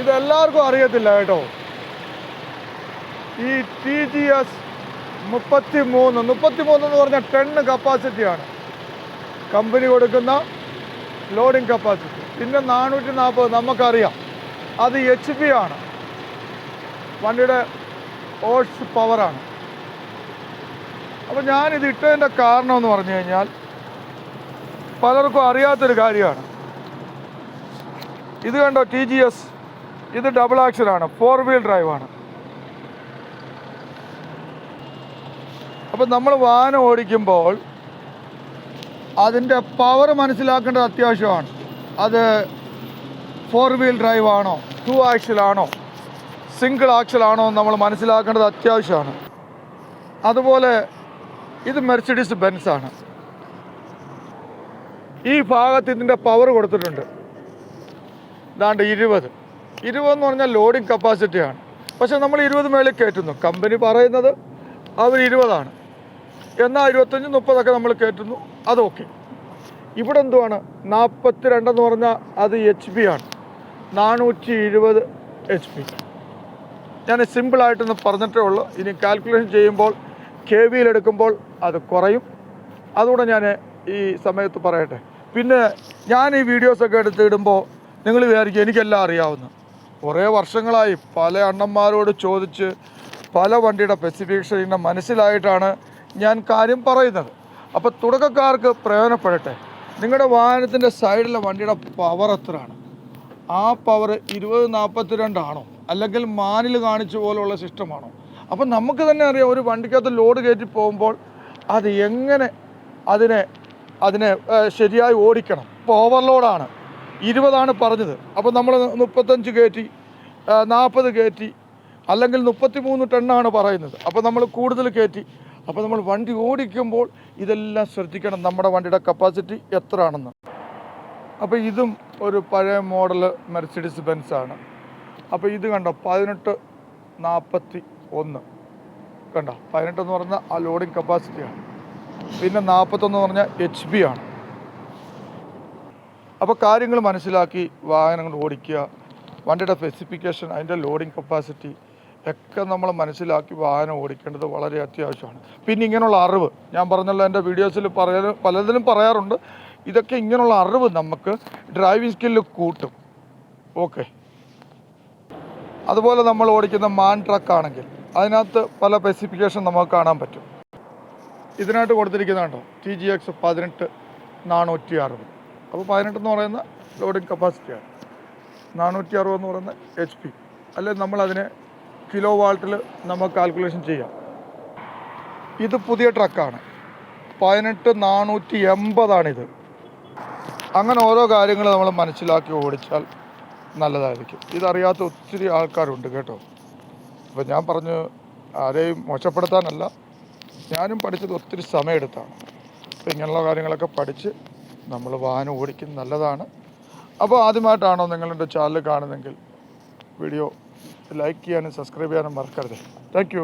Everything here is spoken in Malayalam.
ഇതെല്ലാവർക്കും അറിയത്തില്ല കേട്ടോ. ഈ ടി ജി എസ് മുപ്പത്തി മൂന്ന് മുപ്പത്തി മൂന്ന് എന്ന് പറഞ്ഞാൽ ടെണ്ണ് കപ്പാസിറ്റിയാണ് കമ്പനി കൊടുക്കുന്ന ലോഡിംഗ് കപ്പാസിറ്റി പിന്നെ നാനൂറ്റി നാൽപ്പത് നമുക്കറിയാം. അത് എച്ച് പി ആണ്. വണ്ടിയുടെ ഓട്സ് പവറാണ് അപ്പോൾ ഞാനിത് ഇട്ടതിന്റെ കാരണം എന്ന് പറഞ്ഞു കഴിഞ്ഞാൽ പലർക്കും അറിയാത്തൊരു കാര്യമാണ്. ഇത് കണ്ടോ ടി ജി എസ് ഇത് ഡബിൾ ആക്സിലാണ് ഫോർ വീൽ ഡ്രൈവാണ് അപ്പം നമ്മൾ വാഹനം ഓടിക്കുമ്പോൾ അതിന്റെ പവർ മനസ്സിലാക്കേണ്ടത് അത്യാവശ്യമാണ്. അത് ഫോർ വീൽ ഡ്രൈവ് ആണോ ടു ആക്സിലാണോ സിംഗിൾ ആക്സിലാണോ നമ്മൾ മനസ്സിലാക്കേണ്ടത് അത്യാവശ്യമാണ്. അതുപോലെ ഇത് മെർസിഡീസ് ബെൻസ് ആണ്. ഈ ഭാഗത്ത് ഇതിന്റെ പവർ കൊടുത്തിട്ടുണ്ട്. ഇതാണ്ട് ഇരുപത്. ഇരുപതെന്ന് പറഞ്ഞാൽ ലോഡിംഗ് കപ്പാസിറ്റിയാണ്. പക്ഷേ നമ്മൾ ഇരുപത് മേളിൽ കയറ്റുന്നു. കമ്പനി പറയുന്നത് അവർ ഇരുപതാണ്. എന്നാൽ ഇരുപത്തഞ്ച് മുപ്പതൊക്കെ നമ്മൾ കയറ്റുന്നു. അത് ഓക്കെ. ഇവിടെ എന്തുവാണ്? നാൽപ്പത്തി രണ്ടെന്ന് പറഞ്ഞാൽ അത് എച്ച് പി ആണ്. നാനൂറ്റി ഇരുപത് എച്ച് പി. ഞാൻ സിമ്പിളായിട്ടൊന്ന് പറഞ്ഞിട്ടേ ഉള്ളൂ. ഇനി കാൽക്കുലേഷൻ ചെയ്യുമ്പോൾ കെ വിയിലെടുക്കുമ്പോൾ അത് കുറയും. അതുകൂടെ ഞാൻ ഈ സമയത്ത് പറയട്ടെ. പിന്നെ ഞാൻ ഈ വീഡിയോസൊക്കെ എടുത്തിടുമ്പോൾ നിങ്ങൾ വിചാരിക്കും എനിക്കെല്ലാം അറിയാവുന്നു. കുറേ വർഷങ്ങളായി പല അണ്ണന്മാരോട് ചോദിച്ച് പല വണ്ടിയുടെ സ്പെസിഫിക്കേഷൻ ഇങ്ങനെ മനസ്സിലായിട്ടാണ് ഞാൻ കാര്യം പറയുന്നത്. അപ്പോൾ തുടക്കക്കാർക്ക് പ്രയോജനപ്പെടട്ടെ. നിങ്ങളുടെ വാഹനത്തിന്റെ സൈഡിലെ വണ്ടിയുടെ പവർ എത്രയാണ്? ആ പവർ ഇരുപത് നാൽപ്പത്തിരണ്ടാണോ അല്ലെങ്കിൽ മാനിൽ കാണിച്ച പോലുള്ള സിസ്റ്റമാണോ അപ്പം നമുക്ക് തന്നെ അറിയാം ഒരു വണ്ടിക്കകത്ത് ലോഡ് കയറ്റി പോകുമ്പോൾ അത് എങ്ങനെ അതിനെ അതിനെ ശരിയായി ഓടിക്കണം. ഇപ്പോൾ ഓവർലോഡാണ് ഇരുപതാണ് പറഞ്ഞത്. അപ്പോൾ നമ്മൾ മുപ്പത്തഞ്ച് കയറ്റി നാൽപ്പത് കയറ്റി അല്ലെങ്കിൽ മുപ്പത്തി മൂന്ന് ടണ്ണാണ് പറയുന്നത്. അപ്പോൾ നമ്മൾ കൂടുതൽ കയറ്റി. അപ്പോൾ നമ്മൾ വണ്ടി ഓടിക്കുമ്പോൾ ഇതെല്ലാം ശ്രദ്ധിക്കണം. നമ്മുടെ വണ്ടിയുടെ കപ്പാസിറ്റി എത്ര ആണെന്ന് അപ്പോൾ ഇതും ഒരു പഴയ മോഡൽ മെർസിഡീസ് ബെൻസ് ആണ്. അപ്പോൾ ഇത് കണ്ടോ? പതിനെട്ട് നാൽപ്പത്തി ഒന്ന് കണ്ടോ? പതിനെട്ടെന്ന് പറഞ്ഞാൽ ആ ലോഡിംഗ് കപ്പാസിറ്റിയാണ് പിന്നെ നാൽപ്പത്തൊന്ന് പറഞ്ഞാൽ എച്ച് ബി ആണ്. അപ്പോൾ കാര്യങ്ങൾ മനസ്സിലാക്കി വാഹനങ്ങൾ ഓടിക്കുക വണ്ടിയുടെ സ്പെസിഫിക്കേഷൻ അതിന്റെ ലോഡിംഗ് കപ്പാസിറ്റി ഒക്കെ നമ്മൾ മനസ്സിലാക്കി വാഹനം ഓടിക്കേണ്ടത് വളരെ അത്യാവശ്യമാണ്. പിന്നെ ഇങ്ങനെയുള്ള അറിവ് ഞാൻ പറഞ്ഞല്ലോ എന്റെ വീഡിയോസിൽ പറയാൻ പലതിലും പറയാറുണ്ട്. ഇതൊക്കെ ഇങ്ങനെയുള്ള അറിവ് നമുക്ക് ഡ്രൈവിംഗ് സ്കില്ല് കൂട്ടും. ഓക്കെ അതുപോലെ നമ്മൾ ഓടിക്കുന്ന മാൻ ട്രക്ക് ആണെങ്കിൽ അതിനകത്ത് പല സ്പെസിഫിക്കേഷൻ നമുക്ക് കാണാൻ പറ്റും. ഇതിനായിട്ട് കൊടുത്തിരിക്കുന്നതുണ്ടോ ടി ജി എക്സ് പതിനെട്ട് നാനൂറ്റി അറുപത്. അപ്പോൾ പതിനെട്ട് എന്ന് പറയുന്ന ലോഡിംഗ് കപ്പാസിറ്റിയാണ്. നാനൂറ്റി അറുപത് എന്ന് പറയുന്ന എച്ച് പി അല്ലെങ്കിൽ നമ്മളതിനെ കിലോ വാൾട്ടിൽ നമ്മൾ കാൽക്കുലേഷൻ ചെയ്യാം. ഇത് പുതിയ ട്രക്കാണ് പതിനെട്ട് നാനൂറ്റി എൺപതാണിത് അങ്ങനെ ഓരോ കാര്യങ്ങൾ നമ്മൾ മനസ്സിലാക്കി ഓടിച്ചാൽ നല്ലതായിരിക്കും. ഇതറിയാത്ത ഒത്തിരി ആൾക്കാരുണ്ട് കേട്ടോ. അപ്പോൾ ഞാൻ പറഞ്ഞു ആരെയും മോശപ്പെടുത്താനല്ല. ഞാനും പഠിച്ചത് ഒത്തിരി സമയമെടുത്താണ്. അപ്പോൾ ഇങ്ങനെയുള്ള കാര്യങ്ങളൊക്കെ പഠിച്ച് നമ്മൾ വാഹനം ഓടിക്കുന്നത് നല്ലതാണ്. അപ്പോൾ ആദ്യമായിട്ടാണോ നിങ്ങളുടെ ചാനൽ കാണുന്നതെങ്കിൽ വീഡിയോ ലൈക്ക് ചെയ്യാനും സബ്സ്ക്രൈബ് ചെയ്യാനും മറക്കരുത്. താങ്ക്